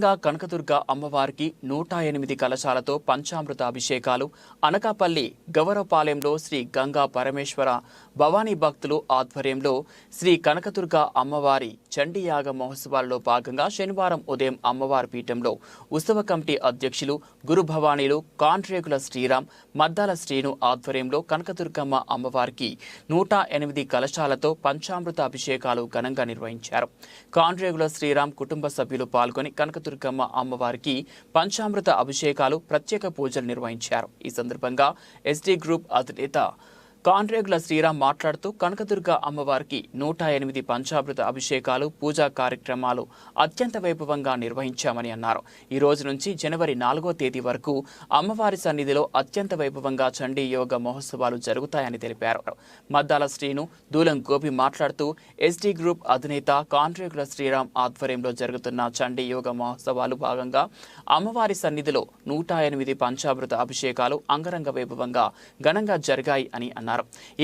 ఘనంగా కనకదుర్గ అమ్మవారికి నూట ఎనిమిది కలశాలతో పంచామృత అభిషేకాలు అనకాపల్లి గౌరవపాలెంలో శ్రీ గంగా పరమేశ్వర భవానీ భక్తులు ఆధ్వర్యంలో శ్రీ కనకదుర్గ అమ్మవారి చండీయాగ మహోత్సవాల్లో భాగంగా శనివారం ఉదయం అమ్మవారి పీఠంలో ఉత్సవ కమిటీ అధ్యక్షులు గురు భవానీలు శ్రీరామ్ మద్దాల శ్రీను ఆధ్వర్యంలో కనకదుర్గమ్మ అమ్మవారికి నూట ఎనిమిది కలశాలతో పంచామృత అభిషేకాలు ఘనంగా నిర్వహించారు. కాంట్రేకుల శ్రీరామ్ కుటుంబ సభ్యులు పాల్గొని కనకదుర్గమ్మ అమ్మవారికి పంచామృత అభిషేకాలు ప్రత్యేక పూజలు నిర్వహించారు. ఈ సందర్భంగా ఎస్డీ గ్రూప్ అధినేత కాండ్రేగుల శ్రీరామ్ మాట్లాడుతూ కనకదుర్గ అమ్మవారికి నూట ఎనిమిది పంచామృత అభిషేకాలు పూజా కార్యక్రమాలు అత్యంత వైభవంగా నిర్వహించామని అన్నారు. ఈ రోజు నుంచి జనవరి నాలుగో తేదీ వరకు అమ్మవారి సన్నిధిలో అత్యంత వైభవంగా చండీ యోగ మహోత్సవాలు జరుగుతాయని తెలిపారు. మద్దాల శ్రీను దూలం గోపి మాట్లాడుతూ ఎస్డీ గ్రూప్ అధినేత కాంట్రేగుల శ్రీరామ్ ఆధ్వర్యంలో జరుగుతున్న చండీ యోగ మహోత్సవాలు భాగంగా అమ్మవారి సన్నిధిలో నూట ఎనిమిది పంచామృత అభిషేకాలు అంగరంగ వైభవంగా ఘనంగా జరిగాయి అని అన్నారు.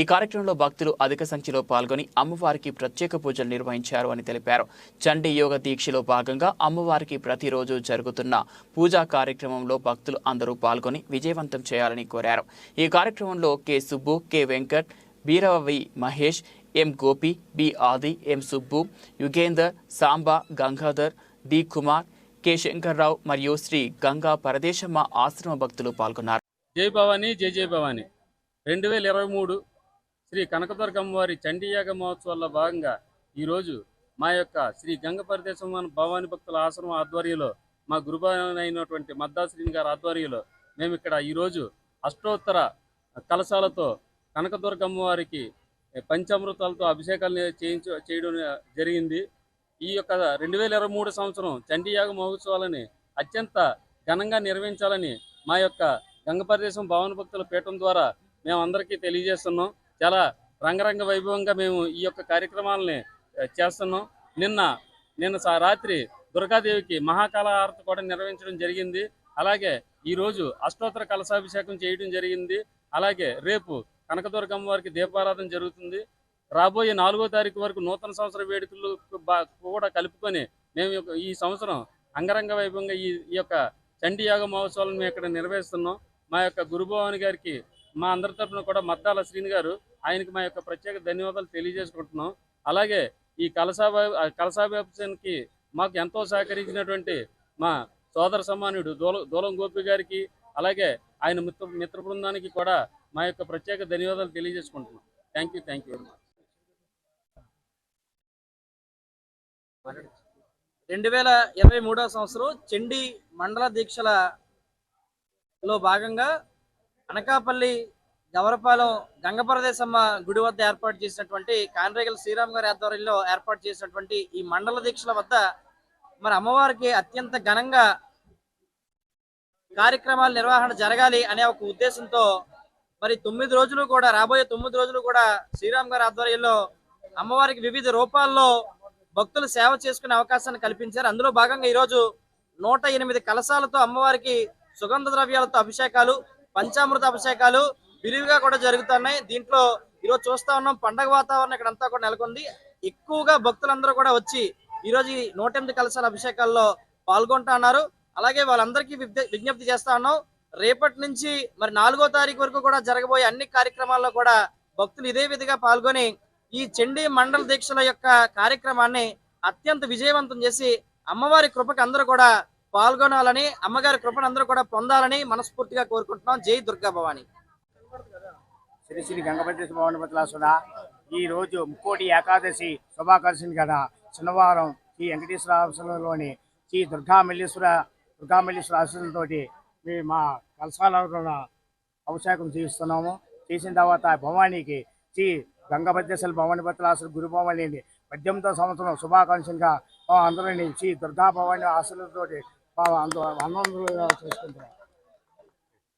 ఈ కార్యక్రమంలో భక్తులు అధిక సంఖ్యలో పాల్గొని అమ్మవారికి ప్రత్యేక పూజలు నిర్వహించారు అని తెలిపారు. చండీ యోగ దీక్షలో భాగంగా అమ్మవారికి ప్రతిరోజు జరుగుతున్న పూజా కార్యక్రమంలో భక్తులు అందరూ పాల్గొని విజయవంతం చేయాలని కోరారు. ఈ కార్యక్రమంలో కె సుబ్బు కె వెంకట్ బీరవి మహేష్ ఎం గోపి బి ఆది ఎం సుబ్బు యుగేందర్ సాంబా గంగాధర్ డి కుమార్ కె శంకర్రావు మరియు శ్రీ గంగా పరదేశమ్మ ఆశ్రమ భక్తులు పాల్గొన్నారు. జై భవానీ జై జై భవానీ. రెండు వేల ఇరవై మూడు శ్రీ కనకదుర్గమ్మ వారి చండీయాగ మహోత్సవాల్లో భాగంగా ఈరోజు మా యొక్క శ్రీ గంగ భవాని భవానీ భక్తుల ఆశ్రమం ఆధ్వర్యంలో మా గురుభావన అయినటువంటి మద్దాశ్రీని గారి ఆధ్వర్యంలో మేము ఇక్కడ ఈరోజు అష్టోత్తర కలశాలతో కనకదుర్గమ్మ వారికి పంచామృతాలతో అభిషేకాలు చేయించ చేయడం జరిగింది. ఈ యొక్క రెండు వేల ఇరవై మూడు సంవత్సరం చండీయాగ మహోత్సవాలని అత్యంత ఘనంగా నిర్వహించాలని మా యొక్క గంగపరదేశం భవన భక్తుల పీఠం ద్వారా మేము అందరికీ తెలియజేస్తున్నాం. చాలా రంగరంగ వైభవంగా మేము ఈ యొక్క కార్యక్రమాలని చేస్తున్నాం. నిన్న నిన్న రాత్రి దుర్గాదేవికి మహాకాల హారతి కూడా నిర్వహించడం జరిగింది. అలాగే ఈరోజు అష్టోత్తర కలశాభిషేకం చేయడం జరిగింది. అలాగే రేపు కనకదుర్గమ్మ వారికి దీపారాధన జరుగుతుంది. రాబోయే నాలుగో తారీఖు వరకు నూతన సంవత్సర వేడుకలు బా- కూడా కలుపుకొని మేము ఈ యొక్క- ఈ సంవత్సరం అంగరంగ వైభవంగా ఈ ఈ యొక్క చండీయాగ మహోత్సవాలను మేము ఇక్కడ నిర్వహిస్తున్నాం. మా యొక్క గురుభవాని గారికి మా అందరి తరఫున కూడా మద్దాల శ్రీని గారు ఆయనకి మా యొక్క ప్రత్యేక ధన్యవాదాలు తెలియజేసుకుంటున్నాం. అలాగే ఈ కలసాభ కలసాభిషేకానికి మాకు ఎంతో సహకరించినటువంటి మా సోదర సమానుడు దూల దూలం గోపి గారికి అలాగే ఆయన మిత్ర మిత్ర బృందానికి కూడా మా యొక్క ప్రత్యేక ధన్యవాదాలు తెలియజేసుకుంటున్నాం. Thank you thank you very much రెండు వేల ఇరవై మూడవ సంవత్సరం చండీ మండల దీక్షలలో భాగంగా అనకాపల్లి గవరపాలెం గంగపరదేశమ్మ గుడి వద్ద ఏర్పాటు చేసినటువంటి కాన్రేగల శ్రీరామ్ గారి ఆధ్వర్యంలో ఏర్పాటు చేసినటువంటి ఈ మండల దీక్షల వద్ద మరి అమ్మవారికి అత్యంత ఘనంగా కార్యక్రమాల నిర్వహణ జరగాలి అనే ఒక ఉద్దేశంతో మరి తొమ్మిది రోజులు కూడా రాబోయే తొమ్మిది రోజులు కూడా శ్రీరామ్ గారి ఆధ్వర్యంలో అమ్మవారికి వివిధ రూపాల్లో భక్తులు సేవ చేసుకునే అవకాశాన్ని కల్పించారు. అందులో భాగంగా ఈరోజు నూట ఎనిమిది కలశాలతో అమ్మవారికి సుగంధ ద్రవ్యాలతో అభిషేకాలు పంచామృత అభిషేకాలు విరివిగా కూడా జరుగుతున్నాయి. దీంట్లో ఈరోజు చూస్తా ఉన్నాం పండగ వాతావరణం ఇక్కడ అంతా కూడా నెలకొంది. ఎక్కువగా భక్తులందరూ కూడా వచ్చి ఈరోజు ఈ నూట ఎనిమిది కలశాల అభిషేకాల్లో పాల్గొంటా ఉన్నారు. అలాగే వాళ్ళందరికీ విజ్ఞప్తి చేస్తా ఉన్నాం. రేపటి నుంచి మరి నాలుగో తారీఖు వరకు కూడా జరగబోయే అన్ని కార్యక్రమాల్లో కూడా భక్తులు ఇదే విధిగా పాల్గొని ఈ చండీ మండల దీక్షల యొక్క కార్యక్రమాన్ని అత్యంత విజయవంతం చేసి అమ్మవారి కృపకి అందరూ కూడా పాల్గొనాలని అమ్మగారి కృపను అందరూ కూడా పొందాలని మనస్ఫూర్తిగా కోరుకుంటున్నాం. జై దుర్గా భవాని. శ్రీ శ్రీ గంగపతి భవన పట్ల ఈ రోజు ముక్కోటి ఏకాదశి శుభాకర్షణ కదా శనివారం శ్రీ వెంకటేశ్వర ఆశ్రమంలోని శ్రీ దుర్గామల్లేశ్వర దుర్గామల్లేశ్వర ఆశ్రమంతో మేము మా కలసాల అభిషేకం చేయిస్తున్నాము చేసిన తర్వాత భవానీకి శ్రీ గంగభద్రేశ్వర భవాని పత్రాసులు గురు భవాని పద్దెనిమిదో సంవత్సరం శుభాకాంక్షలుగా అందరినీ శ్రీ దుర్గా భవాని ఆశలతోటి అందరూ ఆనందంగా చేసుకుంటున్నాం